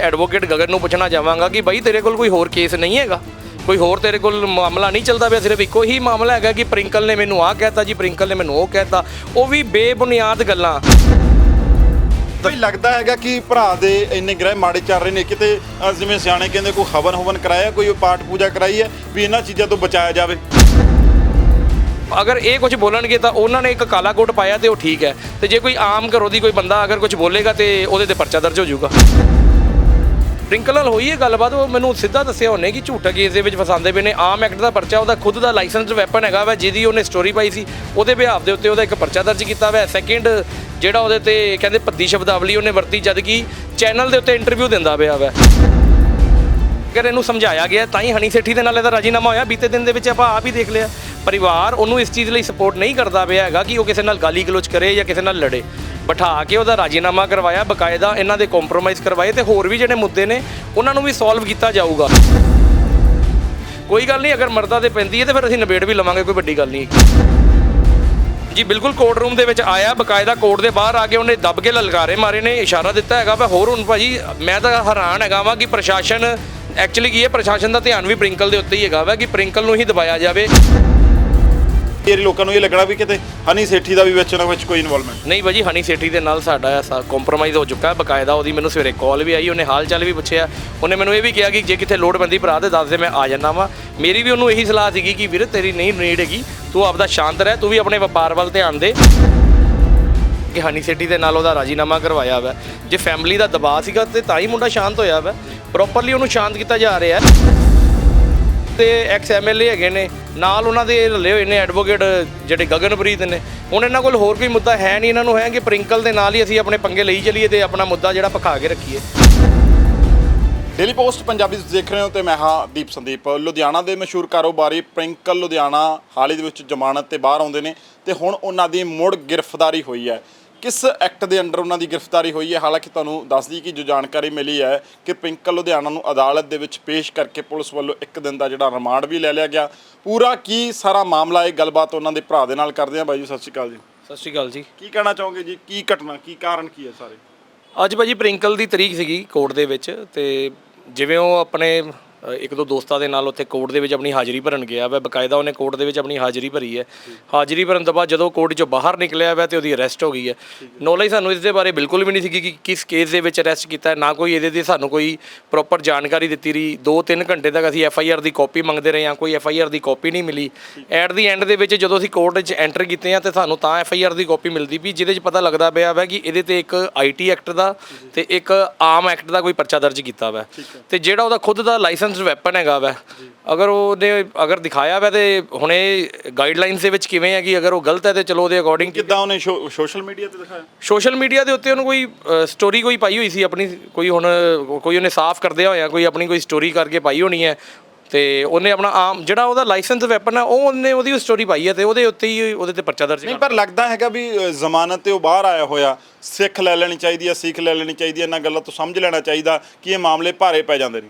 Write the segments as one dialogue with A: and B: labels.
A: Advocate Gagan ਨੂੰ ਪੁੱਛਣਾ ਚਾਹਾਂਗਾ ਕਿ ਬਾਈ ਤੇਰੇ ਕੋਲ ਕੋਈ ਹੋਰ ਕੇਸ ਨਹੀਂ ਹੈਗਾ? ਕੋਈ ਹੋਰ ਤੇਰੇ ਕੋਲ ਮਾਮਲਾ ਨਹੀਂ ਚੱਲਦਾ ਪਿਆ ਸਿਰਫ ਇੱਕੋ ਹੀ ਮਾਮਲਾ ਹੈਗਾ ਕਿ ਪ੍ਰਿੰਕਲ ਨੇ ਮੈਨੂੰ ਆਹ ਕਹਿਤਾ ਜੀ ਪ੍ਰਿੰਕਲ ਨੇ ਮੈਨੂੰ ਉਹ ਕਹਿਤਾ। ਉਹ ਵੀ ਬੇਬੁਨਿਆਦ ਗੱਲਾਂ।
B: ਬਈ ਲੱਗਦਾ ਹੈਗਾ ਕਿ ਭਰਾ ਦੇ ਇੰਨੇ ਗ੍ਰਹਿ ਮਾੜੇ ਚੱਲ ਰਹੇ ਨੇ ਕਿਤੇ ਜਿਵੇਂ ਸਿਆਣੇ ਕਹਿੰਦੇ ਕੋਈ ਹਵਨ ਹਵਨ ਕਰਾਇਆ ਕੋਈ ਪਾਠ ਪੂਜਾ ਕਰਾਈ ਹੈ ਵੀ ਇਹਨਾਂ ਚੀਜ਼ਾਂ ਤੋਂ ਬਚਾਇਆ ਜਾਵੇ।
A: ਅਗਰ ਇਹ ਕੁਝ ਬੋਲਣਗੇ ਤਾਂ ਉਹਨਾਂ ਨੇ ਇੱਕ ਕਾਲਾ ਕੋਟ ਪਾਇਆ ਤੇ ਉਹ ਠੀਕ ਹੈ। ਤੇ ਜੇ ਕੋਈ ਆਮ ਘਰੋਂ ਦੀ ਕੋਈ ਬੰਦਾ ਅਗਰ ਕੁਝ ਬੋਲੇਗਾ ਤੇ ਉਹਦੇ ਤੇ ਪਰਚਾ ਦਰਜ ਹੋ ਜਾਊਗਾ। ਪ੍ਰਿੰਕਲ ਨਾਲ ਹੋਈ ਇਹ ਗੱਲਬਾਤ, ਉਹ ਮੈਨੂੰ ਸਿੱਧਾ ਦੱਸਿਆ ਉਹਨੇ ਕਿ ਝੂਠਾ ਕੇਸ ਦੇ ਵਿੱਚ ਫਸਾਉਂਦੇ ਪਏ ਨੇ। ਆਮ ਐਕਟ ਦਾ ਪਰਚਾ, ਉਹਦਾ ਖੁਦ ਦਾ ਲਾਇਸੈਂਸਡ ਵੈਪਨ ਹੈਗਾ ਵਾ, ਜਿਹਦੀ ਉਹਨੇ ਸਟੋਰੀ ਪਾਈ ਸੀ। ਉਹਦੇ ਬਿਹਾਫ ਦੇ ਉੱਤੇ ਉਹਦਾ ਇੱਕ ਪਰਚਾ ਦਰਜ ਕੀਤਾ ਹੋਇਆ ਸੈਕਿੰਡ ਜਿਹੜਾ ਉਹਦੇ ਤੇ ਕਹਿੰਦੇ ਭੱਦੀ ਸ਼ਬਦਾਵਲੀ ਉਹਨੇ ਵਰਤੀ ਜਦ ਕਿ ਚੈਨਲ ਦੇ ਉੱਤੇ ਇੰਟਰਵਿਊ ਦਿੰਦਾ ਪਿਆ ਵਾ। ਅਗਰ ਇਹਨੂੰ ਸਮਝਾਇਆ ਗਿਆ, ਤਾਂ ਹੀ ਹਨੀ ਸੇਠੀ ਦੇ ਨਾਲ ਇਹਦਾ ਰਾਜੀਨਾਮਾ ਹੋਇਆ। ਬੀਤੇ ਦਿਨ ਦੇ ਵਿੱਚ ਆਪਾਂ ਆਪ ਹੀ ਦੇਖ ਲਿਆ। ਪਰਿਵਾਰ ਉਹਨੂੰ ਇਸ ਚੀਜ਼ ਲਈ ਸਪੋਰਟ ਨਹੀਂ ਕਰਦਾ ਪਿਆ ਹੈਗਾ ਕਿ ਉਹ ਕਿਸੇ ਨਾਲ ਗਾਲੀ ਗਲੋਚ ਕਰੇ ਜਾਂ ਕਿਸੇ ਨਾਲ ਲੜੇ। ਬਿਠਾ ਕੇ ਉਹਦਾ ਰਾਜੀਨਾਮਾ ਕਰਵਾਇਆ, ਬਕਾਇਦਾ ਇਹਨਾਂ ਦੇ ਕੰਪਰੋਮਾਈਜ਼ ਕਰਵਾਏ ਤੇ ਹੋਰ ਵੀ ਜਿਹੜੇ ਮੁੱਦੇ ਨੇ, ਉਹਨਾਂ ਨੂੰ ਵੀ ਸੋਲਵ ਕੀਤਾ ਜਾਊਗਾ। ਕੋਈ ਗੱਲ ਨਹੀਂ, ਅਗਰ ਮਰਦਾ ਤੇ ਪੈਂਦੀ ਹੈ ਤੇ ਫਿਰ ਅਸੀਂ ਨਿਬੇੜ ਵੀ ਲਵਾਂਗੇ, ਕੋਈ ਵੱਡੀ ਗੱਲ ਨਹੀਂ ਜੀ, ਬਿਲਕੁਲ ਕੋਰਟ ਰੂਮ ਦੇ ਵਿੱਚ ਆਇਆ, ਬਕਾਇਦਾ ਕੋਰਟ ਦੇ ਬਾਹਰ ਆ ਕੇ ਉਹਨੇ ਦੱਬ ਕੇ ਲਲਕਾਰੇ ਮਾਰੇ ਨੇ, ਇਸ਼ਾਰਾ ਦਿੱਤਾ ਹੈਗਾ ਵਾ, ਹੋਰ ਹੁਣ ਭਾਜੀ, ਮੈਂ ਤਾਂ ਹੈਰਾਨ ਹੈਗਾ ਵਾਂ ਕਿ ਪ੍ਰਸ਼ਾਸਨ ਐਕਚੁਅਲੀ ਕੀ ਹੈ, ਪ੍ਰਸ਼ਾਸਨ ਦਾ ਧਿਆਨ ਵੀ ਪ੍ਰਿੰਕਲ ਦੇ ਉੱਤੇ ਹੀ ਹੈਗਾ ਵਾ, ਕਿ ਪ੍ਰਿੰਕਲ ਨੂੰ ਹੀ ਦਬਾਇਆ ਜਾਵੇ।
B: ਇਹ ਲੋਕਾਂ ਨੂੰ ਇਹ ਲੱਗਣਾ ਵੀ ਕਿਤੇ ਹਨੀ ਸੇਠੀ ਦਾ ਵੀ ਵਿੱਚ ਨਾ ਵਿੱਚ ਕੋਈ ਇਨਵੋਲਵਮੈਂਟ
A: ਨਹੀਂ ਭਾਜੀ, ਹਨੀ ਸੇਠੀ ਦੇ ਨਾਲ ਸਾਡਾ ਕੰਪਰੋਮਾਈਜ਼ ਹੋ ਚੁੱਕਾ ਹੈ ਬਕਾਇਦਾ ਉਹਦੀ ਮੈਨੂੰ ਸਵੇਰੇ ਕਾਲ ਵੀ ਆਈ, ਉਹਨੇ ਹਾਲ ਚਾਲ ਵੀ ਪੁੱਛਿਆ। ਉਹਨੇ ਮੈਨੂੰ ਇਹ ਵੀ ਕਿਹਾ ਕਿ ਜੇ ਕਿਤੇ ਲੋੜ ਪੈਂਦੀ ਭਰਾ ਤੇ ਦੱਸ ਦੇ, ਮੈਂ ਆ ਜਾਣਾ ਵਾਂ। ਮੇਰੀ ਵੀ ਉਹਨੂੰ ਇਹੀ ਸਲਾਹ ਸੀਗੀ ਕਿ ਵੀਰ, ਤੇਰੀ ਨਹੀਂ ਨੀਡ ਹੈਗੀ, ਤੂੰ ਆਪਦਾ ਸ਼ਾਂਤ ਰਹਿ, ਤੂੰ ਵੀ ਆਪਣੇ ਵਪਾਰ ਵੱਲ ਧਿਆਨ ਦੇ। ਕਿ ਹਨੀ ਸੇਠੀ ਦੇ ਨਾਲ ਉਹਦਾ ਰਾਜੀਨਾਮਾ ਕਰਵਾਇਆ ਵਾ। ਜੇ ਫੈਮਿਲੀ ਦਾ ਦਬਾਅ ਸੀਗਾ ਤੇ ਤਾਂ ਹੀ ਮੁੰਡਾ ਸ਼ਾਂਤ ਹੋਇਆ ਵਾ। ਪ੍ਰੋਪਰਲੀ ਉਹਨੂੰ ਸ਼ਾਂਤ ਕੀਤਾ ਜਾ ਰਿਹਾ। ਹੈ ਤੇ ਐਕਸ ਐਮਐਲਏ ਹੈਗੇ ਨੇ, ਨਾਲ ਉਹਨਾਂ ਦੇ ਰਲੇ ਹੋਏ ਨੇ ਐਡਵੋਕੇਟ ਜਿਹੜੇ ਗਗਨਪ੍ਰੀਤ ਨੇ। ਹੁਣ ਇਹਨਾਂ ਕੋਲ ਹੋਰ ਕੋਈ ਮੁੱਦਾ ਹੈ ਨਹੀਂ, ਇਹਨਾਂ ਨੂੰ ਹੈ ਕਿ ਪ੍ਰਿੰਕਲ ਦੇ ਨਾਲ ਹੀ ਅਸੀਂ ਆਪਣੇ ਪੰਗੇ ਲਈ ਚੱਲੀਏ ਤੇ ਆਪਣਾ ਮੁੱਦਾ ਜਿਹੜਾ ਪਕਾ ਕੇ ਰੱਖੀਏ।
B: ਡੇਲੀ ਪੋਸਟ ਪੰਜਾਬੀ ਤੁਸੀਂ ਦੇਖ ਰਹੇ ਹੋ ਤੇ ਮੈਂ ਹਾਂ ਦੀਪ ਸੰਦੀਪ। ਲੁਧਿਆਣਾ ਦੇ ਮਸ਼ਹੂਰ ਕਾਰੋਬਾਰੀ ਪ੍ਰਿੰਕਲ ਲੁਧਿਆਣਾ ਹਾਲ ਹੀ ਦੇ ਵਿੱਚ ਜ਼ਮਾਨਤ ਤੇ ਬਾਹਰ ਆਉਂਦੇ ਨੇ ਤੇ ਹੁਣ ਉਹਨਾਂ ਦੀ ਮੁੜ ਗ੍ਰਿਫਤਾਰੀ ਹੋਈ ਹੈ। ਕਿਸ ਐਕਟ ਦੇ ਅੰਡਰ ਉਹਨਾਂ ਦੀ ਗ੍ਰਿਫਤਾਰੀ ਹੋਈ ਹੈ? ਹਾਲਾਂਕਿ ਤੁਹਾਨੂੰ ਦੱਸ ਦਈ ਕਿ ਜੋ ਜਾਣਕਾਰੀ ਮਿਲੀ ਹੈ ਕਿ ਪ੍ਰਿੰਕਲ ਲੁਧਿਆਣਾ ਨੂੰ ਅਦਾਲਤ ਦੇ ਵਿੱਚ ਪੇਸ਼ ਕਰਕੇ ਪੁਲਿਸ ਵੱਲੋਂ ਇੱਕ ਦਿਨ ਦਾ ਜਿਹੜਾ ਰਿਮਾਂਡ ਵੀ ਲੈ ਲਿਆ ਗਿਆ। ਪੂਰਾ ਕੀ ਸਾਰਾ ਮਾਮਲਾ ਹੈ ਗੱਲਬਾਤ ਉਹਨਾਂ ਦੇ ਭਰਾ ਦੇ ਨਾਲ ਕਰਦੇ ਹਾਂ? ਬਾਈ ਜੀ ਸਤਿ ਸ਼੍ਰੀ ਅਕਾਲ ਜੀ।
A: ਸਤਿ ਸ਼੍ਰੀ ਅਕਾਲ ਜੀ।
B: ਕੀ ਕਹਿਣਾ ਚਾਹੋਗੇ ਜੀ? ਕੀ ਘਟਨਾ ਕੀ ਕਾਰਨ ਕੀ ਹੈ ਸਾਰੇ?
A: ਅੱਜ ਭਾਜੀ ਪ੍ਰਿੰਕਲ ਦੀ ਤਰੀਕ ਸੀਗੀ ਕੋਰਟ ਦੇ ਵਿੱਚ ਤੇ ਜਿਵੇਂ ਉਹ ਆਪਣੇ ਇੱਕ ਦੋ ਦੋਸਤਾਂ ਦੇ ਨਾਲ ਉੱਥੇ ਕੋਰਟ ਦੇ ਵਿੱਚ ਆਪਣੀ ਹਾਜ਼ਰੀ ਭਰਨ ਗਿਆ ਵਾ ਬਕਾਇਦਾ ਉਹਨੇ ਕੋਰਟ ਦੇ ਵਿੱਚ ਆਪਣੀ ਹਾਜ਼ਰੀ ਭਰੀ ਹੈ। ਹਾਜ਼ਰੀ ਭਰਨ ਤੋਂ ਬਾਅਦ ਜਦੋਂ ਕੋਰਟ ਚੋਂ ਬਾਹਰ ਨਿਕਲਿਆ ਵਾ ਤੇ ਉਹਦੀ ਅਰੈਸਟ ਹੋ ਗਈ ਹੈ। ਨੌਲੇਜ ਸਾਨੂੰ ਇਸ ਦੇ ਬਾਰੇ ਬਿਲਕੁਲ ਵੀ ਨਹੀਂ ਸੀ ਕਿ ਕਿਸ ਕੇਸ ਦੇ ਵਿੱਚ ਅਰੈਸਟ ਕੀਤਾ ਹੈ ਨਾ ਕੋਈ ਇਹਦੇ ਤੇ ਸਾਨੂੰ ਕੋਈ ਪ੍ਰੋਪਰ ਜਾਣਕਾਰੀ ਦਿੱਤੀ ਰਹੀ। 2-3 ਘੰਟੇ ਤੱਕ ਅਸੀਂ ਐਫ ਆਈ ਆਰ ਦੀ ਕਾਪੀ ਮੰਗਦੇ ਰਹੇ ਹਾਂ ਕੋਈ ਐਫ ਆਈ ਆਰ ਦੀ ਕਾਪੀ ਨਹੀਂ ਮਿਲੀ। ਐਟ ਦੀ ਐਂਡ ਦੇ ਵਿੱਚ ਜਦੋਂ ਅਸੀਂ ਕੋਰਟ ਵਿੱਚ ਐਂਟਰ ਕੀਤੇ ਆ ਤੇ ਸਾਨੂੰ ਤਾਂ ਐਫ ਆਈ ਆਰ ਦੀ ਕਾਪੀ ਮਿਲਦੀ ਵੀ ਜਿਹਦੇ 'ਚ ਪਤਾ ਲੱਗਦਾ ਪਿਆ ਵਾ ਕਿ ਇਹਦੇ ਤੇ ਇੱਕ ਆਈਟੀ ਐਕਟ ਦਾ ਤੇ ਇੱਕ ਆਮ ਐਕਟ ਦਾ ਕੋਈ ਪਰਚਾ ਦਰਜ ਕੀਤਾ ਵਾ। ਤੇ ਜਿਹੜਾ ਉਹਦਾ ਖੁਦ ਦਾ ਲਾਇਸੈਂਸਡ ਵੈਪਨ ਹੈਗਾ ਵਾ। ਅਗਰ ਉਹਨੇ ਅਗਰ ਦਿਖਾਇਆ ਵਾ ਤੇ ਹੁਣ ਇਹ ਗਾਈਡਲਾਈਨਸ ਦੇ ਵਿੱਚ ਕਿਵੇਂ ਹੈ ਕਿ ਅਗਰ ਉਹ ਗਲਤ ਹੈ ਤੇ ਚਲੋ ਉਹਦੇ ਅਕੋਰਡਿੰਗ
B: ਕਿੱਦਾਂ ਉਹਨੇ ਸੋਸ਼ਲ ਮੀਡੀਆ ਤੇ ਦਿਖਾਇਆ?
A: ਸੋਸ਼ਲ ਮੀਡੀਆ ਦੇ ਉੱਤੇ ਉਹਨੂੰ ਕੋਈ ਸਟੋਰੀ ਕੋਈ ਪਾਈ ਹੋਈ ਸੀ ਆਪਣੀ ਕੋਈ ਹੁਣ ਕੋਈ ਉਹਨੇ ਸਾਫ਼ ਕਰਦਿਆ ਹੋਇਆ ਕੋਈ ਆਪਣੀ ਕੋਈ ਸਟੋਰੀ ਕਰਕੇ ਪਾਈ ਹੋਣੀ ਹੈ। ਤੇ ਉਹਨੇ ਆਪਣਾ ਆਮ ਜਿਹੜਾ ਉਹਦਾ ਲਾਇਸੈਂਸ ਵੈਪਨ ਹੈ ਉਹ ਉਹਨੇ ਉਹਦੀ ਸਟੋਰੀ ਪਾਈ ਹੈ ਤੇ ਉਹਦੇ ਉੱਤੇ ਹੀ ਉਹਦੇ ਤੇ ਪਰਚਾ ਦਰਜ
B: ਨਹੀਂ ਪਰ ਲੱਗਦਾ ਹੈਗਾ ਵੀ ਜ਼ਮਾਨਤ ਤੇ ਉਹ ਬਾਹਰ ਆਇਆ ਹੋਇਆ। ਸਿੱਖ ਲੈ ਲੈਣੀ ਚਾਹੀਦੀ ਹੈ ਸਿੱਖ ਲੈ ਲੈਣੀ ਚਾਹੀਦੀ ਹੈ ਇਹਨਾਂ ਗੱਲਾਂ ਤੋਂ ਸਮਝ ਲੈਣਾ ਚਾਹੀਦਾ ਕਿ ਇਹ ਮਾਮਲੇ ਭਾਰੇ ਪੈ ਜਾਂਦੇ ਨੇ।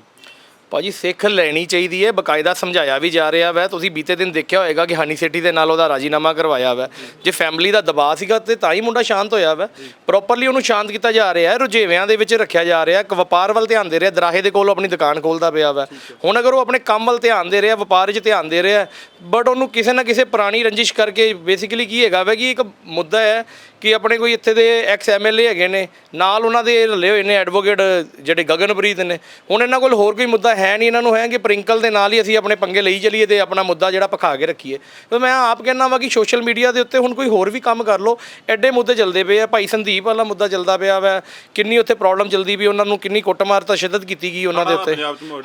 A: ਭਾਜੀ, ਸਿੱਖ ਲੈਣੀ ਚਾਹੀਦੀ ਹੈ, ਬਕਾਇਦਾ ਸਮਝਾਇਆ ਵੀ ਜਾ ਰਿਹਾ ਵੈ। ਤੁਸੀਂ ਬੀਤੇ ਦਿਨ ਦੇਖਿਆ ਹੋਏਗਾ ਕਿ ਹਨੀ ਸੇਠੀ ਦੇ ਨਾਲ ਉਹਦਾ ਰਾਜੀਨਾਮਾ ਕਰਵਾਇਆ ਵੈ। ਜੇ ਫੈਮਿਲੀ ਦਾ ਦਬਾਅ ਸੀਗਾ ਤੇ ਤਾਂ ਹੀ ਮੁੰਡਾ ਸ਼ਾਂਤ ਹੋਇਆ ਵੈ। ਪ੍ਰੋਪਰਲੀ ਉਹਨੂੰ ਸ਼ਾਂਤ ਕੀਤਾ ਜਾ ਰਿਹਾ ਹੈ, ਰੁਝੇਵਿਆਂ ਦੇ ਵਿੱਚ ਰੱਖਿਆ ਜਾ ਰਿਹਾ ਇੱਕ ਵਪਾਰ ਵੱਲ ਧਿਆਨ ਦੇ ਰਿਹਾ, ਦਰਾਹੇ ਦੇ ਕੋਲ ਆਪਣੀ ਦੁਕਾਨ ਖੋਲਦਾ ਪਿਆ ਵੈ। ਹੁਣ ਅਗਰ ਉਹ ਆਪਣੇ ਕੰਮ ਵੱਲ ਧਿਆਨ ਦੇ ਰਿਹਾ, ਵਪਾਰ 'ਚ ਧਿਆਨ ਦੇ ਰਿਹਾ ਬਟ ਉਹਨੂੰ ਕਿਸੇ ਨਾ ਕਿਸੇ ਪੁਰਾਣੀ ਰੰਜਿਸ਼ ਕਰਕੇ ਬੇਸਿਕਲੀ ਕੀ ਹੈਗਾ ਵੈ ਕਿ ਇੱਕ ਮੁੱਦਾ ਹੈ ਕਿ ਆਪਣੇ ਕੋਈ ਇੱਥੇ ਦੇ ਐਕਸ ਐਮਐਲਏ ਹੈਗੇ ਨੇ ਨਾਲ ਉਹਨਾਂ ਦੇ ਰਲੇ ਹੋਏ ਨੇ ਐਡਵੋਕੇਟ ਜਿਹੜੇ ਗਗਨਪ੍ਰੀਤ ਨੇ। ਹੁਣ ਇਹਨਾਂ ਕੋਲ ਹੋਰ ਕੋਈ ਮੁੱਦਾ ਹੈ ਨਹੀਂ ਇਹਨਾਂ ਨੂੰ ਹੈ ਕਿ ਪ੍ਰਿੰਕਲ ਦੇ ਨਾਲ ਹੀ ਅਸੀਂ ਆਪਣੇ ਪੰਗੇ ਲਈ ਚੱਲੀਏ ਤੇ ਆਪਣਾ ਮੁੱਦਾ ਜਿਹੜਾ ਪਖਾ ਕੇ ਰੱਖੀਏ। ਤੇ ਮੈਂ ਆਪ ਕਹਿਣਾ ਵਾ ਕਿ ਸੋਸ਼ਲ ਮੀਡੀਆ ਦੇ ਉੱਤੇ ਹੁਣ ਕੋਈ ਹੋਰ ਵੀ ਕੰਮ ਕਰ ਲਓ ਐਡੇ ਮੁੱਦੇ ਚੱਲਦੇ ਪਏ ਆ। ਭਾਈ ਸੰਦੀਪ ਵਾਲਾ ਮੁੱਦਾ ਚੱਲਦਾ ਪਿਆ ਵਾ ਕਿੰਨੀ ਉੱਥੇ ਪ੍ਰੋਬਲਮ ਚੱਲਦੀ ਵੀ ਉਹਨਾਂ ਨੂੰ ਕਿੰਨੀ ਕੁੱਟਮਾਰ ਤਸ਼ੱਦਦ ਕੀਤੀ ਗਈ ਉਹਨਾਂ ਦੇ ਉੱਤੇ।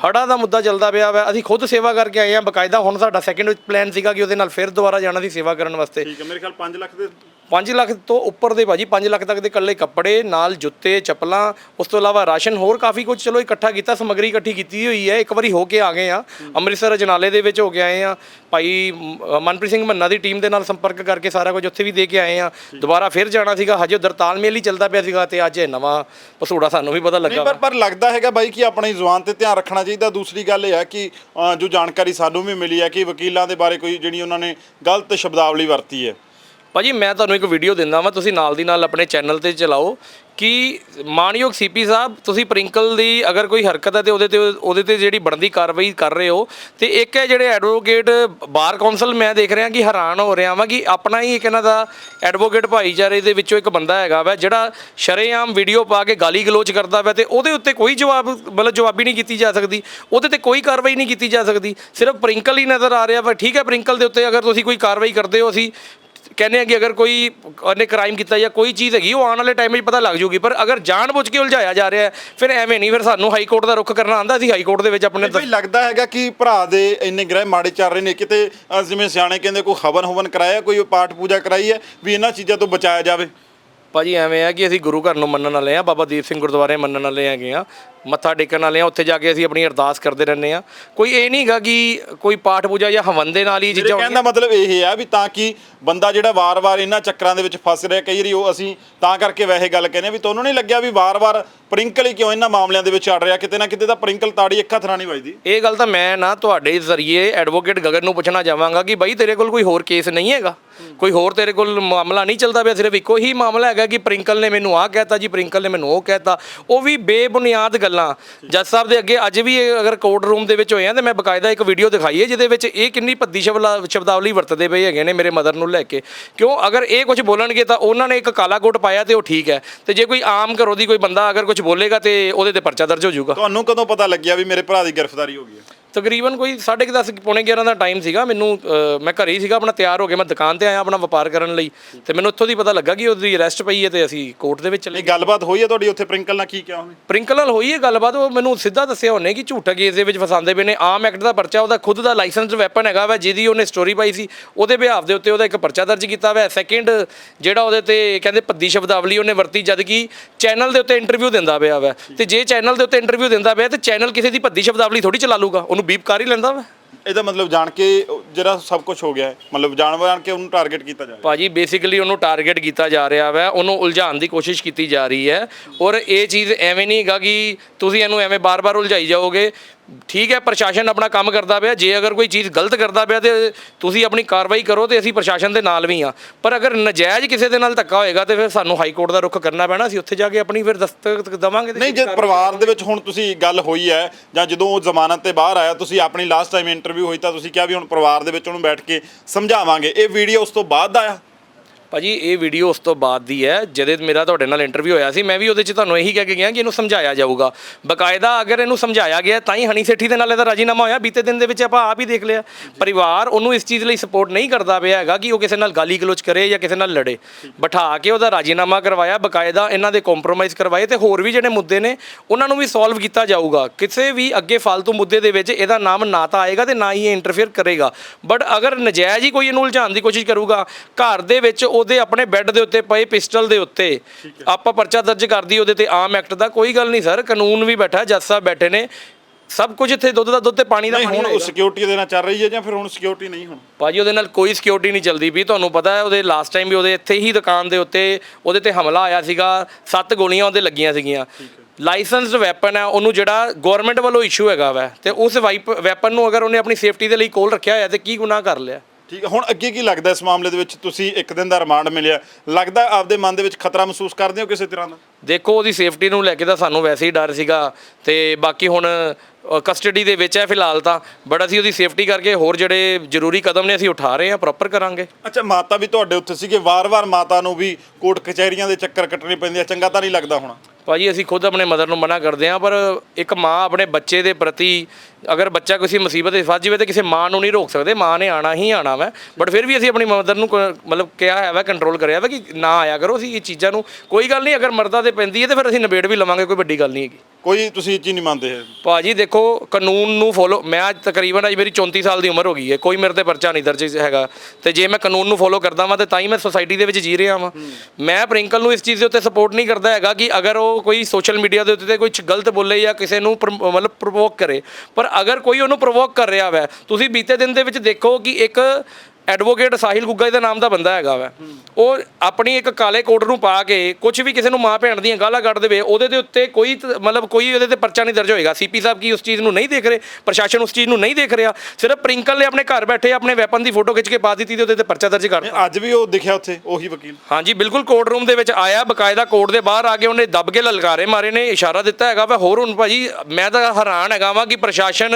A: ਹੜਾ ਦਾ ਮੁੱਦਾ ਚੱਲਦਾ ਪਿਆ ਵਾ। ਅਸੀਂ ਖੁਦ ਸੇਵਾ ਕਰਕੇ ਆਏ ਆ ਬਕਾਇਦਾ ਹੁਣ ਸਾਡਾ ਸੈਕਿੰਡ ਪਲਾਨ ਸੀਗਾ ਕਿ ਉਹਦੇ ਨਾਲ ਫਿਰ ਦੁਬਾਰਾ ਜਾਣਾ ਸੀ ਸੇਵਾ ਕਰਨ ਵਾਸਤੇ।
B: ਠੀਕ ਹੈ ਮੇਰੇ ਖਿਆਲ 5 ਲੱਖ ਦੇ
A: 5 ਲੱਖ ਤੋਂ ਉੱਪਰ ਦੇ ਭਾਜੀ 5 ਲੱਖ ਤੱਕ ਦੇ ਇਕੱਲੇ ਕੱਪੜੇ ਨਾਲ ਜੁੱਤੇ ਚੱਪਲਾਂ ਉਸ ਤੋਂ ਇਲਾਵਾ ਰਾਸ਼ਨ ਹੋਰ ਕਾਫੀ ਕੁਝ ਚਲੋ ਇਕੱਠਾ ਕੀਤਾ ਸਮੱਗਰੀ ਇਕੱਠੀ ਕੀਤੀ ਹੋਈ ਹੈ। ਇੱਕ ਵਾਰੀ ਹੋ ਕੇ ਆ ਗਏ ਆ ਅੰਮ੍ਰਿਤਸਰ ਅਜਨਾਲੇ ਦੇ ਵਿੱਚ ਹੋ ਕੇ ਆਏ ਆ ਭਾਈ ਮਨਪ੍ਰੀਤ ਸਿੰਘ ਮੰਨਾ ਦੀ ਟੀਮ ਦੇ ਨਾਲ ਸੰਪਰਕ ਕਰਕੇ ਸਾਰਾ ਕੁਝ ਉੱਥੇ ਵੀ ਦੇ ਕੇ ਆਏ ਆ ਦੁਬਾਰਾ ਫਿਰ ਜਾਣਾ ਸੀਗਾ। ਹਜੇ ਉਧਰ ਤਾਲਮੇਲ ਹੀ ਚੱਲਦਾ ਪਿਆ ਸੀਗਾ ਤੇ ਅੱਜ ਇਹ ਨਵਾਂ ਪਸੂੜਾ ਸਾਨੂੰ ਵੀ ਪਤਾ ਲੱਗਾ
B: ਪਰ ਪਰ ਲੱਗਦਾ ਹੈਗਾ ਬਾਈ ਕਿ ਆਪਣੀ ਜ਼ੁਬਾਨ ਤੇ ਧਿਆਨ ਰੱਖਣਾ ਚਾਹੀਦਾ। ਦੂਸਰੀ ਗੱਲ ਇਹ ਹੈ ਕਿ ਜੋ ਜਾਣਕਾਰੀ ਸਾਨੂੰ ਵੀ ਮਿਲੀ ਹੈ ਕਿ ਵਕੀਲਾਂ ਦੇ ਬਾਰੇ ਕੋਈ ਜਿਹੜੀ ਉਹਨਾਂ ਨੇ ਗਲਤ ਸ਼ਬਦਾਵਲੀ ਵਰਤੀ ਹੈ।
A: ਭਾਜੀ, ਮੈਂ ਤੁਹਾਨੂੰ ਇੱਕ ਵੀਡੀਓ ਦਿੰਦਾ ਵਾਂ, ਤੁਸੀਂ ਨਾਲ ਦੀ ਨਾਲ ਆਪਣੇ ਚੈਨਲ ਤੇ ਚਲਾਓ ਕਿ ਮਾਨਯੋਗ ਸੀਪੀ ਸਾਹਿਬ, ਤੁਸੀਂ ਪ੍ਰਿੰਕਲ ਦੀ ਅਗਰ ਕੋਈ ਹਰਕਤ ਹੈ ਤੇ ਉਹਦੇ ਤੇ ਉਹਦੇ ਤੇ ਜਿਹੜੀ ਬਣਦੀ ਕਾਰਵਾਈ ਕਰ ਰਹੇ ਹੋ। ਤੇ ਇੱਕ ਹੈ ਜਿਹੜੇ ਐਡਵੋਕੇਟ ਬਾਰ ਕੌਂਸਲ ਮੈਂ ਦੇਖ ਰਿਹਾ ਕਿ ਹੈਰਾਨ ਹੋ ਰਿਹਾ ਵਾਂ ਕਿ ਆਪਣਾ ਹੀ ਇੱਕ ਇਹਨਾਂ ਦਾ ਐਡਵੋਕੇਟ ਭਾਈਚਾਰੇ ਦੇ ਵਿੱਚੋਂ ਇੱਕ ਬੰਦਾ ਹੈਗਾ ਵਾ, ਜਿਹੜਾ ਸ਼ਰੇਆਮ ਵੀਡੀਓ ਪਾ ਕੇ ਗਾਲੀ ਗਲੋਚ ਕਰਦਾ ਵਾ ਤੇ ਉਹਦੇ ਉੱਤੇ ਕੋਈ ਜਵਾਬ, ਮਤਲਬ ਜਵਾਬੀ ਨਹੀਂ ਕੀਤੀ ਜਾ ਸਕਦੀ। ਉਹਦੇ ਤੇ ਕੋਈ ਕਾਰਵਾਈ ਨਹੀਂ ਕੀਤੀ ਜਾ ਸਕਦੀ। ਸਿਰਫ ਪ੍ਰਿੰਕਲ ਹੀ ਨਜ਼ਰ ਆ ਰਿਹਾ ਵਾ। ਠੀਕ ਹੈ ਪ੍ਰਿੰਕਲ ਦੇ ਉੱਤੇ ਅਗਰ ਤੁਸੀਂ ਕੋਈ ਕਾਰਵਾਈ ਕਰਦੇ ਹੋ, ਅਸੀਂ ਕਹਿੰਦੇ ਆ ਕਿ ਅਗਰ ਕੋਈ ਉਹਨੇ ਕ੍ਰਾਈਮ ਕੀਤਾ ਜਾਂ ਕੋਈ ਚੀਜ਼ ਹੈਗੀ ਉਹ ਆਉਣ ਵਾਲੇ ਟਾਈਮ ਵਿੱਚ ਪਤਾ ਲੱਗ ਜੂਗੀ ਪਰ ਅਗਰ ਜਾਣਬੁੱਝ ਕੇ ਉਲਝਾਇਆ ਜਾ ਰਿਹਾ ਹੈ ਫਿਰ ਐਵੇਂ ਨਹੀਂ। ਫਿਰ ਸਾਨੂੰ ਹਾਈ ਕੋਰਟ ਦਾ ਰੁਖ ਕਰਨਾ ਆਂਦਾ ਸੀ ਹਾਈ ਕੋਰਟ ਦੇ ਵਿੱਚ ਆਪਣੇ
B: ਬਈ ਲੱਗਦਾ ਹੈਗਾ ਕਿ ਭਰਾ ਦੇ ਇੰਨੇ ਗ੍ਰਹਿ ਮਾੜੇ ਚੱਲ ਰਹੇ ਨੇ। ਕਿਤੇ ਜਿਵੇਂ ਸਿਆਣੇ ਕਹਿੰਦੇ ਕੋਈ ਹਵਨ ਹਵਨ ਕਰਾਇਆ ਕੋਈ ਪਾਠ ਪੂਜਾ ਕਰਾਈ ਹੈ ਵੀ ਇਹਨਾਂ ਚੀਜ਼ਾਂ ਤੋਂ ਬਚਾਇਆ ਜਾਵੇ।
A: ਭਾਜੀ ਐਵੇਂ ਆ ਕਿ ਅਸੀਂ ਗੁਰੂ ਘਰ ਨੂੰ ਮੰਨਣ ਵਾਲੇ ਆ ਬਾਬਾ ਦੀਪ ਸਿੰਘ ਗੁਰਦੁਆਰੇ ਮੰਨਣ ਵਾਲੇ ਹੈਗੇ ਆ ਮੱਥਾ ਟੇਕਣ ਵਾਲੇ ਆ ਉੱਥੇ ਜਾ ਕੇ ਅਸੀਂ ਆਪਣੀ ਅਰਦਾਸ ਕਰਦੇ ਰਹਿੰਦੇ ਆ। ਕੋਈ ਇਹ ਨਹੀਂਗਾ ਕਿ ਕੋਈ ਪਾਠ ਪੂਜਾ ਜਾਂ ਹਵਨ ਦੇ ਨਾਲ ਹੀ ਚੀਜ਼ਾਂ
B: ਕਹਿਣ ਦਾ ਮਤਲਬ ਇਹ ਹੈ ਵੀ ਤਾਂ ਕਿ ਬੰਦਾ ਜਿਹੜਾ ਵਾਰ-ਵਾਰ ਇਹਨਾਂ ਚੱਕਰਾਂ ਦੇ ਵਿੱਚ ਫਸ ਰਿਹਾ ਕਈ ਵਾਰੀ ਉਹ ਅਸੀਂ ਤਾਂ ਕਰਕੇ ਵੈਸੇ ਗੱਲ ਕਹਿੰਦੇ ਵੀ ਤੁਹਾਨੂੰ ਨਹੀਂ ਲੱਗਿਆ ਵੀ ਵਾਰ-ਵਾਰ ਪ੍ਰਿੰਕਲ ਹੀ ਕਿਉਂ ਇਹਨਾਂ ਮਾਮਲਿਆਂ ਦੇ ਵਿੱਚ ਅੜ ਰਿਹਾ ਕਿਤੇ ਨਾ ਕਿਤੇ ਤਾਂ ਪ੍ਰਿੰਕਲ ਤਾੜੀ ਇੱਕ ਹੱਥ ਨਾਲ ਨਹੀਂ ਵੱਜਦੀ।
A: ਇਹ ਗੱਲ ਤਾਂ ਮੈਂ ਨਾ ਤੁਹਾਡੇ ਜ਼ਰੀਏ ਐਡਵੋਕੇਟ ਗਗਨ ਨੂੰ ਪੁੱਛਣਾ ਚਾਹਾਂਗਾ ਕਿ ਬਾਈ ਤੇਰੇ ਕੋਲ ਕੋਈ ਹੋਰ ਕੇਸ ਨਹੀਂ ਹੈਗਾ? ਕੋਈ ਹੋਰ ਤੇਰੇ ਕੋਲ ਮਾਮਲਾ ਨਹੀਂ ਚੱਲਦਾ ਪਿਆ ਸਿਰਫ ਇੱਕੋ ਹੀ ਮਾਮਲਾ ਹੈਗਾ ਕਿ ਪ੍ਰਿੰਕਲ ਨੇ ਮੈਨੂੰ ਆਹ ਕਹਿਤਾ ਜੀ ਪ੍ਰਿੰਕਲ ਨੇ ਮੈਨੂੰ ਉਹ ਕਹਿਤਾ। ਉਹ ਵੀ ਬੇਬੁਨਿਆਦ ਗੱਲਾਂ ਜੱਜ ਸਾਹਿਬ ਦੇ ਅੱਗੇ ਅੱਜ ਵੀ ਇਹ ਅਗਰ ਕੋਰਟ ਰੂਮ ਦੇ ਵਿੱਚ ਹੋਏ ਆ, ਤੇ ਮੈਂ ਬਕਾਇਦਾ ਇੱਕ ਵੀਡੀਓ ਦਿਖਾਈ ਹੈ, ਜਿਹਦੇ ਵਿੱਚ ਇਹ ਕਿੰਨੀ ਭੱਦੀ ਸ਼ਬਲਾ ਸ਼ਬਦਾਵਲੀ ਵਰਤਦੇ ਪਏ ਹੈਗੇ ਨੇ ਮੇਰੇ ਮਦਰ ਨੂੰ ਲੈ ਕੇ। ਕਿਉਂ? ਅਗਰ ਇਹ ਕੁਝ ਬੋਲਣਗੇ ਤਾਂ ਉਹਨਾਂ ਨੇ ਇੱਕ ਕਾਲਾ ਕੋਟ ਪਾਇਆ ਤੇ ਉਹ ਠੀਕ ਹੈ। ਤੇ ਜੇ ਕੋਈ ਆਮ ਘਰੋਂ ਦੀ ਕੋਈ ਬੰਦਾ ਅਗਰ ਕੁਝ ਬੋਲੇਗਾ ਤੇ ਉਹਦੇ ਤੇ ਪਰਚਾ ਦਰਜ ਹੋ ਜਾਊਗਾ।
B: ਤੁਹਾਨੂੰ ਕਦੋਂ ਪਤਾ ਲੱਗਿਆ ਵੀ ਮੇਰੇ ਭਰਾ ਦੀ ਗ੍ਰਿਫਤਾਰੀ ਹੋ ਗਈ ਹੈ?
A: ਤਕਰੀਬਨ ਕੋਈ 10:30 ਪੌਣੇ 11 ਦਾ ਟਾਈਮ ਸੀਗਾ। ਮੈਨੂੰ ਅ, ਮੈਂ ਘਰੇ ਹੀ ਸੀਗਾ ਆਪਣਾ ਤਿਆਰ ਹੋ ਕੇ ਮੈਂ ਦੁਕਾਨ ਤੇ ਆਇਆ ਆਪਣਾ ਵਪਾਰ ਕਰਨ ਲਈ। ਤੇ ਮੈਨੂੰ ਉੱਥੋਂ ਦੀ ਪਤਾ ਲੱਗਾ ਕਿ ਉਹਦੀ ਅਰੈਸਟ ਪਈ ਹੈ ਤੇ ਅਸੀਂ ਕੋਰਟ ਦੇ ਵਿੱਚ ਚਲੇ
B: ਇਹ ਗੱਲਬਾਤ ਹੋਈ ਹੈ ਤੁਹਾਡੀ ਉੱਥੇ ਪ੍ਰਿੰਕਲ ਨਾਲ? ਕੀ ਕਿਹਾ ਉਹਨੇ?
A: ਪ੍ਰਿੰਕਲ ਨਾਲ ਹੋਈ ਹੈ ਗੱਲਬਾਤ। ਉਹ ਮੈਨੂੰ ਸਿੱਧਾ ਦੱਸਿਆ ਉਹਨੇ ਕਿ ਝੂਠਾ ਕੇਸ ਦੇ ਵਿੱਚ ਫਸਾਉਂਦੇ ਪਏ ਨੇ। ਆਮ ਐਕਟ ਦਾ ਪਰਚਾ ਉਹਦਾ ਖੁਦ ਦਾ ਲਾਇਸੈਂਸਡ ਵੈਪਨ ਹੈਗਾ ਵਾ ਜਿਹਦੀ ਉਹਨੇ ਸਟੋਰੀ ਪਾਈ ਸੀ। ਉਹਦੇ ਬਿਹਾਫ ਦੇ ਉੱਤੇ ਉਹਦਾ ਇੱਕ ਪਰਚਾ ਦਰਜ ਕੀਤਾ ਵਾ। ਸੈਕਿੰਡ ਜਿਹੜਾ ਉਹਦੇ ਤੇ ਕਹਿੰਦੇ ਭੱਦੀ ਸ਼ਬਦਾਵਲੀ ਉਹਨੇ ਵਰਤੀ ਜਦ ਕਿ ਚੈਨਲ ਦੇ ਉੱਤੇ ਇੰਟਰਵਿਊ ਦਿੰਦਾ ਪਿਆ ਵਾ। ਤੇ ਜੇ ਚੈਨਲ ਦੇ ਉੱਤੇ ਇੰਟਰਵਿਊ ਦਿੰਦਾ ਪਿਆ ਤੇ ਚੈਨਲ ਕਿਸੇ ਦੀ ਭੱਦੀ ਸ਼ਬਦਾਵਲੀ ਥੋੜੀ ਚਲਾ ਲੂਗਾ। ਉਹਨੂੰ ਬੀਪ ਕਰ ਹੀ ਲੈਂਦਾ ਵਾ?
B: ਇਹਦਾ ਮਤਲਬ ਜਾਣ ਕੇ ਜਿਹੜਾ ਸਭ ਕੁਝ ਹੋ ਗਿਆ ਹੈ। ਮਤਲਬ ਜਾਣ ਜਾਣ ਕੇ ਉਹਨੂੰ ਟਾਰਗੇਟ ਕੀਤਾ ਜਾ ਰਿਹਾ
A: ਭਾਜੀ ਬੇਸਿਕਲੀ ਉਹਨੂੰ ਟਾਰਗੇਟ ਕੀਤਾ ਜਾ ਰਿਹਾ ਵਾ। ਉਹਨੂੰ ਉਲਝਾਉਣ ਦੀ ਕੋਸ਼ਿਸ਼ ਕੀਤੀ ਜਾ ਰਹੀ ਹੈ। ਔਰ ਇਹ ਚੀਜ਼ ਐਵੇਂ ਨਹੀਂ ਹੈਗਾ ਕਿ ਤੁਸੀਂ ਇਹਨੂੰ ਐਵੇਂ ਬਾਰ-ਬਾਰ ਉਲਝਾਈ ਜਾਓਗੇ। ਠੀਕ ਹੈ ਪ੍ਰਸ਼ਾਸਨ ਆਪਣਾ ਕੰਮ ਕਰਦਾ ਪਿਆ। ਜੇ ਅਗਰ ਕੋਈ ਚੀਜ਼ ਗਲਤ ਕਰਦਾ ਪਿਆ ਤੇ ਤੁਸੀਂ ਆਪਣੀ ਕਾਰਵਾਈ ਕਰੋ ਤੇ ਅਸੀਂ ਪ੍ਰਸ਼ਾਸਨ ਦੇ ਨਾਲ ਵੀ ਆ ਪਰ ਅਗਰ ਨਜਾਇਜ਼ ਕਿਸੇ ਦੇ ਨਾਲ ਧੱਕਾ ਹੋਏਗਾ ਤੇ ਫਿਰ ਸਾਨੂੰ ਹਾਈ ਕੋਰਟ ਦਾ ਰੁਖ ਕਰਨਾ ਪੈਣਾ ਅਸੀਂ ਉੱਥੇ ਜਾ ਕੇ ਆਪਣੀ ਫਿਰ ਦਸਤਖਤ ਦਵਾਂਗੇ
B: ਨਹੀਂ ਜੇ ਪਰਿਵਾਰ ਦੇ ਵਿੱਚ ਹੁਣ ਤੁਸੀਂ ਗੱਲ ਹੋਈ ਹੈ ਜਾਂ ਜਦੋਂ ਉਹ ਜ਼ਮਾਨਤ ਤੇ ਬਾਹਰ ਆਇਆ ਤੁਸੀਂ ਆਪਣੀ ਲਾਸਟ ਟਾਈਮ ਇੰਟਰਵਿਊ ਹੋਈ ਤਾਂ ਤੁਸੀਂ ਕਿਹਾ ਵੀ ਹੁਣ ਪਰਿਵਾਰ ਦੇ ਵਿੱਚ ਉਹਨੂੰ ਬੈਠ ਕੇ ਸਮਝਾਵਾਂਗੇ। ਇਹ ਵੀਡੀਓ ਉਸ ਤੋਂ ਬਾਅਦ ਦਾ ਆਇਆ?
A: ਭਾਜੀ, ਇਹ ਵੀਡੀਓ ਉਸ ਤੋਂ ਬਾਅਦ ਦੀ ਹੈ, ਜਦੇ ਮੇਰਾ ਤੁਹਾਡੇ ਨਾਲ ਇੰਟਰਵਿਊ ਹੋਇਆ ਸੀ, ਮੈਂ ਵੀ ਉਹਦੇ 'ਚ ਤੁਹਾਨੂੰ ਇਹੀ ਕਹਿ ਕੇ ਗਿਆ ਕਿ ਇਹਨੂੰ ਸਮਝਾਇਆ ਜਾਊਗਾ। ਬਕਾਇਦਾ ਅਗਰ ਇਹਨੂੰ ਸਮਝਾਇਆ ਗਿਆ, ਤਾਂ ਹੀ ਹਣੀ ਸੇਠੀ ਦੇ ਨਾਲ ਇਹਦਾ ਰਾਜੀਨਾਮਾ ਹੋਇਆ। ਬੀਤੇ ਦਿਨ ਦੇ ਵਿੱਚ ਆਪਾਂ ਆਪ ਹੀ ਦੇਖ ਲਿਆ। ਪਰਿਵਾਰ ਉਹਨੂੰ ਇਸ ਚੀਜ਼ ਲਈ ਸਪੋਰਟ ਨਹੀਂ ਕਰਦਾ ਪਿਆ ਹੈਗਾ ਕਿ ਉਹ ਕਿਸੇ ਨਾਲ ਗਾਲੀ ਗਲੋਚ ਕਰੇ ਜਾਂ ਕਿਸੇ ਨਾਲ ਲੜੇ। ਬਿਠਾ ਕੇ ਉਹਦਾ ਰਾਜੀਨਾਮਾ ਕਰਵਾਇਆ, ਬਕਾਇਦਾ ਇਹਨਾਂ ਦੇ ਕੰਪਰੋਮਾਈਜ਼ ਕਰਵਾਏ ਤੇ ਹੋਰ ਵੀ ਜਿਹੜੇ ਮੁੱਦੇ ਨੇ, ਉਹਨਾਂ ਨੂੰ ਵੀ ਸੋਲਵ ਕੀਤਾ ਜਾਊਗਾ। ਕਿਸੇ ਵੀ ਅੱਗੇ ਫालतू ਮੁੱਦੇ ਦੇ ਵਿੱਚ ਇਹਦਾ ਨਾਮ ਨਾ ਤਾਂ ਆਏਗਾ ਤੇ ਨਾ ਹੀ ਇਹ ਇੰਟਰਫੇਅਰ ਕਰੇਗਾ। ਬਟ ਅਗਰ ਨਜਾਇਜ਼ ਹੀ ਕੋਈ ਇਹਨੂੰ ਉਲਝਾਉਣ ਦੀ ਕੋਸ਼ਿਸ਼ ਕਰੂਗਾ, ਘਰ ਦੇ ਵਿੱਚ ਉਹਦੇ ਆਪਣੇ ਬੈੱਡ ਦੇ ਉੱਤੇ ਪਏ ਪਿਸਟਲ ਦੇ ਉੱਤੇ। ਆਪਾਂ ਪਰਚਾ ਦਰਜ ਕਰਦੀ ਉਹਦੇ ਤੇ ਆਮ ਐਕਟ ਦਾ ਕੋਈ ਗੱਲ ਨਹੀਂ ਸਰ ਕਾਨੂੰਨ ਵੀ ਬੈਠਾ ਜੱਜ ਸਾਹਿਬ ਬੈਠੇ ਨੇ। ਸਭ ਕੁਝ ਇੱਥੇ ਦੁੱਧ ਦਾ ਦੁੱਧ ਤੇ ਪਾਣੀ ਦਾ
B: ਨਹੀਂ
A: ਪਾਣੀ
B: ਹੁਣ ਉਹ
A: ਹੋਏਗਾ।
B: ਸਿਕਿਉਰਿਟੀ ਦੇ ਨਾਲ ਚੱਲ ਰਹੀ ਹੈ ਜਾਂ ਫਿਰ ਹੁਣ ਸਿਕਿਉਰਿਟੀ ਨਹੀਂ ਹੁਣ?
A: ਭਾਜੀ ਉਹਦੇ ਨਾਲ ਕੋਈ ਸਿਕਿਉਰਿਟੀ ਨਹੀਂ ਚੱਲਦੀ ਵੀ ਤੁਹਾਨੂੰ ਪਤਾ ਹੈ ਉਹਦੇ ਲਾਸਟ ਟਾਈਮ ਵੀ ਉਹਦੇ ਇੱਥੇ ਹੀ ਦੁਕਾਨ ਦੇ ਉੱਤੇ ਉਹਦੇ ਤੇ ਹਮਲਾ ਆਇਆ ਸੀਗਾ। ਸੱਤ ਗੋਲੀਆਂ ਉਹਦੇ ਲੱਗੀਆਂ ਸੀਗੀਆਂ। ਲਾਇਸੈਂਸਡ ਵੈਪਨ ਹੈ ਉਹਨੂੰ ਜਿਹੜਾ ਗਵਰਨਮੈਂਟ ਵੱਲੋਂ ਇਸ਼ੂ ਹੈਗਾ ਵੈ। ਤੇ ਉਸ ਵੈਪਨ ਨੂੰ ਅਗਰ ਉਹਨੇ ਆਪਣੀ ਸੇਫਟੀ ਦੇ ਲਈ ਕੋਲ ਰੱਖਿਆ ਹੋਇਆ ਤੇ ਕੀ ਗੁਨਾਹ ਕਰ ਲਿਆ?
B: ਠੀਕ ਹੈ ਹੁਣ ਅੱਗੇ ਕੀ ਲੱਗਦਾ ਇਸ ਮਾਮਲੇ ਦੇ ਵਿੱਚ? ਤੁਸੀਂ ਇੱਕ ਦਿਨ ਦਾ ਰਿਮਾਂਡ ਮਿਲਿਆ। ਲੱਗਦਾ ਆਪਦੇ ਮਨ ਦੇ ਵਿੱਚ ਖਤਰਾ ਮਹਿਸੂਸ ਕਰਦੇ ਹੋ ਕਿਸੇ ਤਰ੍ਹਾਂ ਦਾ?
A: ਦੇਖੋ ਉਹਦੀ ਸੇਫਟੀ ਨੂੰ ਲੈ ਕੇ ਤਾਂ ਸਾਨੂੰ ਵੈਸੇ ਹੀ ਡਰ ਸੀਗਾ ਤੇ ਬਾਕੀ ਹੁਣ ਕਸਟਡੀ ਦੇ ਵਿੱਚ ਹੈ ਫਿਲਹਾਲ ਤਾਂ ਬਟ ਅਸੀਂ ਉਹਦੀ ਸੇਫਟੀ ਕਰਕੇ ਹੋਰ ਜਿਹੜੇ ਜ਼ਰੂਰੀ ਕਦਮ ਨੇ ਅਸੀਂ ਉਠਾ ਰਹੇ ਹਾਂ ਪ੍ਰੋਪਰ ਕਰਾਂਗੇ।
B: ਅੱਛਾ ਮਾਤਾ ਵੀ ਤੁਹਾਡੇ ਉੱਥੇ ਸੀਗੇ ਵਾਰ-ਵਾਰ ਮਾਤਾ ਨੂੰ ਵੀ ਕੋਰਟ ਕਚਹਿਰੀਆਂ ਦੇ ਚੱਕਰ ਕੱਟਣੇ ਪੈਂਦੇ ਆ ਚੰਗਾ ਤਾਂ ਨਹੀਂ ਲੱਗਦਾ ਹੁਣ?
A: ਭਾਜੀ ਅਸੀਂ ਖੁਦ ਆਪਣੇ ਮਦਰ ਨੂੰ ਮਨਾ ਕਰਦੇ ਹਾਂ ਪਰ ਇੱਕ ਮਾਂ ਆਪਣੇ ਬੱਚੇ ਦੇ ਪ੍ਰਤੀ ਅਗਰ ਬੱਚਾ ਕਿਸੇ ਮੁਸੀਬਤ ਵਿੱਚ ਫਸ ਜਾਵੇ ਤੇ ਕਿਸੇ ਮਾਂ ਨੂੰ ਨਹੀਂ ਰੋਕ ਸਕਦੇ। ਮਾਂ ਨੇ ਆਣਾ ਹੀ ਆਣਾ ਵਾ। ਬਟ ਫਿਰ ਵੀ ਅਸੀਂ ਆਪਣੀ ਮਦਰ ਨੂੰ ਕ- ਮਤਲਬ ਕਿਹਾ ਹੈ ਵਾ ਕੰਟਰੋਲ ਕਰਿਆ ਵਾ ਕਿ ਨਾ ਆਇਆ ਕਰੋ। ਅਸੀਂ ਇਹ ਚੀਜ਼ਾਂ ਨੂੰ ਕੋਈ ਗੱਲ ਨਹੀਂ ਅਗਰ ਮਰਦਾ ਤੇ ਪੈਂਦੀ ਹੈ ਤੇ ਫਿਰ ਅਸੀਂ ਨਿਬੇੜ ਵੀ ਲਵਾਂਗੇ ਕੋਈ ਵੱਡੀ ਗੱਲ ਨਹੀਂ ਹੈਗੀ।
B: ਕੋਈ ਤੁਸੀਂ ਇਹ ਚੀਜ਼ ਨਹੀਂ ਮੰਨਦੇ ਹੈ
A: ਭਾਜੀ ਦੇਖੋ ਕਾਨੂੰਨ ਨੂੰ ਫੋਲੋ ਮੈਂ ਅੱਜ ਤਕਰੀਬਨ ਅੱਜ ਮੇਰੀ 34 ਸਾਲ ਦੀ ਉਮਰ ਹੋ ਗਈ ਹੈ। ਕੋਈ ਮੇਰੇ ਤੇ ਪਰਚਾ ਨਹੀਂ ਦਰਜ ਹੈਗਾ। ਤੇ ਜੇ ਮੈਂ ਕਾਨੂੰਨ ਨੂੰ ਫੋਲੋ ਕਰਦਾ ਵਾਂ ਤੇ ਤਾਂ ਹੀ ਮੈਂ ਸੋਸਾਇਟੀ ਦੇ ਵਿੱਚ ਜੀ ਰਿਹਾ ਵਾਂ। ਮੈਂ ਪ੍ਰਿੰਕਲ ਨੂੰ ਇਸ ਚੀਜ਼ ਦੇ ਉੱਤੇ ਸਪੋਰਟ ਨਹੀਂ ਕਰਦਾ ਹੈਗਾ ਕਿ ਅਗਰ ਉਹ ਕੋਈ ਸੋਸ਼ਲ ਮੀਡੀਆ ਦੇ ਉੱਤੇ ਕੁਝ ਗਲਤ ਬੋਲੇ ਜਾਂ ਕਿਸੇ ਨੂੰ ਪ੍ਰਮ- ਮਤਲਬ ਪ੍ਰੋਵੋਕ ਕਰੇ। ਪਰ ਅਗਰ ਕੋਈ ਉਹਨੂੰ ਪ੍ਰੋਵੋਕ ਕਰ ਰਿਹਾ ਵੈ, ਤੁਸੀਂ ਬੀਤੇ ਦਿਨ ਦੇ ਵਿੱਚ ਦੇਖੋ ਕਿ ਇੱਕ ਐਡਵੋਕੇਟ ਸਾਹਿਲ ਗੁੱਗਾ ਦੇ ਨਾਮ ਦਾ ਬੰਦਾ ਹੈਗਾ ਵਾ। ਉਹ ਆਪਣੀ ਇੱਕ ਕਾਲੇ ਕੋਟ ਨੂੰ ਪਾ ਕੇ ਕੁਝ ਵੀ ਕਿਸੇ ਨੂੰ ਮਾਂ ਭੈਣ ਦੀਆਂ ਗਾਲਾਂ ਕੱਢ ਦੇਵੇ ਉਹਦੇ ਦੇ ਉੱਤੇ ਕੋਈ ਤ- ਮਤਲਬ ਕੋਈ ਉਹਦੇ ਤੇ ਪਰਚਾ ਨਹੀਂ ਦਰਜ ਹੋਏਗਾ। ਸੀਪੀ ਸਾਹਿਬ ਕੀ ਉਸ ਚੀਜ਼ ਨੂੰ ਨਹੀਂ ਦੇਖ ਰਹੇ? ਪ੍ਰਸ਼ਾਸਨ ਉਸ ਚੀਜ਼ ਨੂੰ ਨਹੀਂ ਦੇਖ ਰਿਹਾ। ਸਿਰਫ ਪ੍ਰਿੰਕਲ ਨੇ ਆਪਣੇ ਘਰ ਬੈਠੇ ਆਪਣੇ ਵੈਪਨ ਦੀ ਫੋਟੋ ਖਿੱਚ ਕੇ ਪਾ ਦਿੱਤੀ ਤੇ ਉਹਦੇ ਤੇ ਪਰਚਾ ਦਰਜ ਕਰ ਦਿੱਤਾ।
B: ਅੱਜ ਵੀ ਉਹ ਦਿਖਿਆ ਉੱਥੇ ਉਹੀ ਵਕੀਲ।
A: ਹਾਂਜੀ ਬਿਲਕੁਲ ਕੋਰਟ ਰੂਮ ਦੇ ਵਿੱਚ ਆਇਆ ਬਕਾਇਦਾ ਕੋਰਟ ਦੇ ਬਾਹਰ ਆ ਕੇ ਉਹਨੇ ਦੱਬ ਕੇ ਲਲਕਾਰੇ ਮਾਰੇ ਨੇ ਇਸ਼ਾਰਾ ਦਿੱਤਾ ਹੈਗਾ ਵਾ। ਹੋਰ ਹੁਣ ਭਾਜੀ ਮੈਂ ਤਾਂ ਹੈਰਾਨ ਹੈਗਾ ਵਾਂ ਕਿ ਪ੍ਰਸ਼ਾਸਨ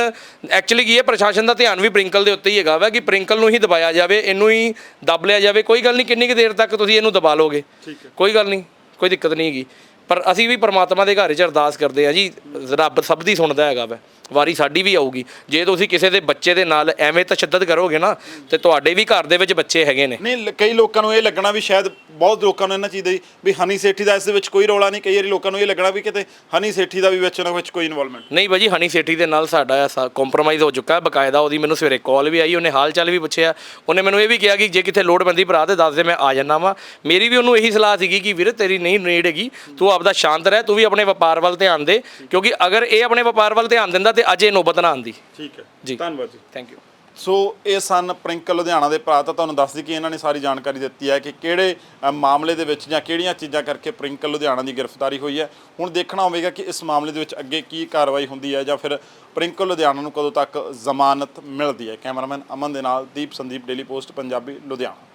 A: ਐਕਚੁਅਲੀ ਕੀ ਹੈ ਪ੍ਰਸ਼ਾਸਨ ਦਾ ਧਿਆਨ ਵੀ ਪ੍ਰਿੰਕਲ ਦੇ ਉੱਤੇ ਹੀ ਹੈਗਾ ਵਾ ਕਿ ਪ੍ਰਿੰਕਲ ਨੂੰ ਹੀ ਦਬਾਇਆ ਜਾਵੇ ਇਹਨੂੰ ਹੀ ਦਬ ਲਿਆ ਜਾਵੇ। ਕੋਈ ਗੱਲ ਨਹੀਂ ਕਿੰਨੀ ਕੁ ਦੇਰ ਤੱਕ ਤੁਸੀਂ ਇਹਨੂੰ ਦਬਾ ਲੋਗੇ ਕੋਈ ਗੱਲ ਨਹੀਂ ਕੋਈ ਦਿੱਕਤ ਨਹੀਂ ਹੈਗੀ। ਪਰ ਅਸੀਂ ਵੀ ਪਰਮਾਤਮਾ ਦੇ ਘਰ 'ਚ ਅਰਦਾਸ ਕਰਦੇ ਆ ਜੀ ਰੱਬ ਸਭ ਦੀ ਸੁਣਦਾ ਹੈਗਾ ਵਾ। ਵਾਰੀ ਸਾਡੀ ਵੀ ਆਊਗੀ। ਜੇ ਤੁਸੀਂ ਕਿਸੇ ਦੇ ਬੱਚੇ ਦੇ ਨਾਲ ਐਵੇਂ ਤਸ਼ੱਦਦ ਕਰੋਗੇ ਨਾ ਤੇ ਤੁਹਾਡੇ ਵੀ ਘਰ ਦੇ ਵਿੱਚ ਬੱਚੇ ਹੈਗੇ ਨੇ।
B: ਨਹੀਂ ਕਈ ਲੋਕਾਂ ਨੂੰ ਇਹ ਲੱਗਣਾ ਵੀ ਸ਼ਾਇਦ ਬਹੁਤ ਲੋਕਾਂ ਨੂੰ ਇਹਨਾਂ ਚੀਜ਼ ਦੀ ਵੀ ਹਨੀ ਸੇਠੀ ਦਾ ਇਸ ਦੇ ਵਿੱਚ ਕੋਈ ਰੌਲਾ ਨਹੀਂ। ਕਈ ਵਾਰੀ ਲੋਕਾਂ ਨੂੰ ਇਹ ਲੱਗਣਾ ਵੀ ਕਿਤੇ ਹਨੀ ਸੇਠੀ ਦਾ ਵੀ ਵਿੱਚ ਨਾ ਵਿੱਚ ਕੋਈ ਇਨਵੋਲਵਮੈਂਟ
A: ਨਹੀਂ ਭਾਜੀ ਹਨੀ ਸੇਠੀ ਦੇ ਨਾਲ ਸਾਡਾ ਕੰਪਰੋਮਾਈਜ਼ ਹੋ ਚੁੱਕਾ। ਹੈ ਬਕਾਇਦਾ ਉਹਦੀ ਮੈਨੂੰ ਸਵੇਰੇ ਕਾਲ ਵੀ ਆਈ ਉਹਨੇ ਹਾਲ ਚਾਲ ਵੀ ਪੁੱਛਿਆ। ਉਹਨੇ ਮੈਨੂੰ ਇਹ ਵੀ ਕਿਹਾ ਕਿ ਜੇ ਕਿਤੇ ਲੋੜ ਪੈਂਦੀ ਭਰਾ ਤੇ ਦੱਸ ਦੇ ਮੈਂ ਆ ਜਾਣਾ ਵਾ। ਮੇਰੀ ਵੀ ਉਹਨੂੰ ਇਹੀ ਸਲਾਹ ਸੀਗੀ ਕਿ ਵੀਰ ਤੇਰੀ ਨਹੀਂ ਨੀਡ ਹੈਗੀ। ਤੂੰ ਆਪਦਾ ਸ਼ਾਂਤ ਰਹਿ ਤੂੰ ਵੀ ਆਪਣੇ ਵਪਾਰ ਵੱਲ ਧਿਆਨ ਦੇ। ਕਿਉਂਕਿ ਅਗਰ ਇਹ ਆਪਣੇ ਵਪਾਰ ਵੱਲ ਧਿਆਨ ਦਿੰਦਾ ਤੇ ਅੱਜ ਨੋਬਤ ਨਾ ਆਂਦੀ
B: ਠੀਕ ਹੈ।
A: ਜੀ।
B: ਧੰਨਵਾਦ ਜੀ।
A: ਥੈਂਕ ਯੂ
B: ਸੋ ਇਹ ਸਨ ਪ੍ਰਿੰਕਲ ਲੁਧਿਆਣਾ ਦੇ ਭਰਾ। ਤਾਂ ਤੁਹਾਨੂੰ ਦੱਸਦੀ ਕਿ ਇਹਨਾਂ ਨੇ ਸਾਰੀ ਜਾਣਕਾਰੀ ਦਿੱਤੀ ਹੈ ਕਿ ਕਿਹੜੇ ਮਾਮਲੇ ਦੇ ਵਿੱਚ ਜਾਂ ਕਿਹੜੀਆਂ ਚੀਜ਼ਾਂ ਕਰਕੇ ਪ੍ਰਿੰਕਲ ਲੁਧਿਆਣਾ ਦੀ ਗ੍ਰਿਫਤਾਰੀ ਹੋਈ ਹੈ। ਹੁਣ ਦੇਖਣਾ ਹੋਵੇਗਾ ਕਿ ਇਸ ਮਾਮਲੇ ਦੇ ਵਿੱਚ ਅੱਗੇ ਕੀ ਕਾਰਵਾਈ ਹੁੰਦੀ ਹੈ ਜਾਂ ਫਿਰ ਪ੍ਰਿੰਕਲ ਲੁਧਿਆਣਾ ਨੂੰ ਕਦੋਂ ਤੱਕ ਜ਼ਮਾਨਤ ਮਿਲਦੀ ਹੈ। ਕੈਮਰਾਮੈਨ ਅਮਨ ਦੇ ਨਾਲ ਦੀਪ ਸੰਦੀਪ, ਡੇਲੀ ਪੋਸਟ, ਪੰਜਾਬੀ ਲੁਧਿਆਣਾ।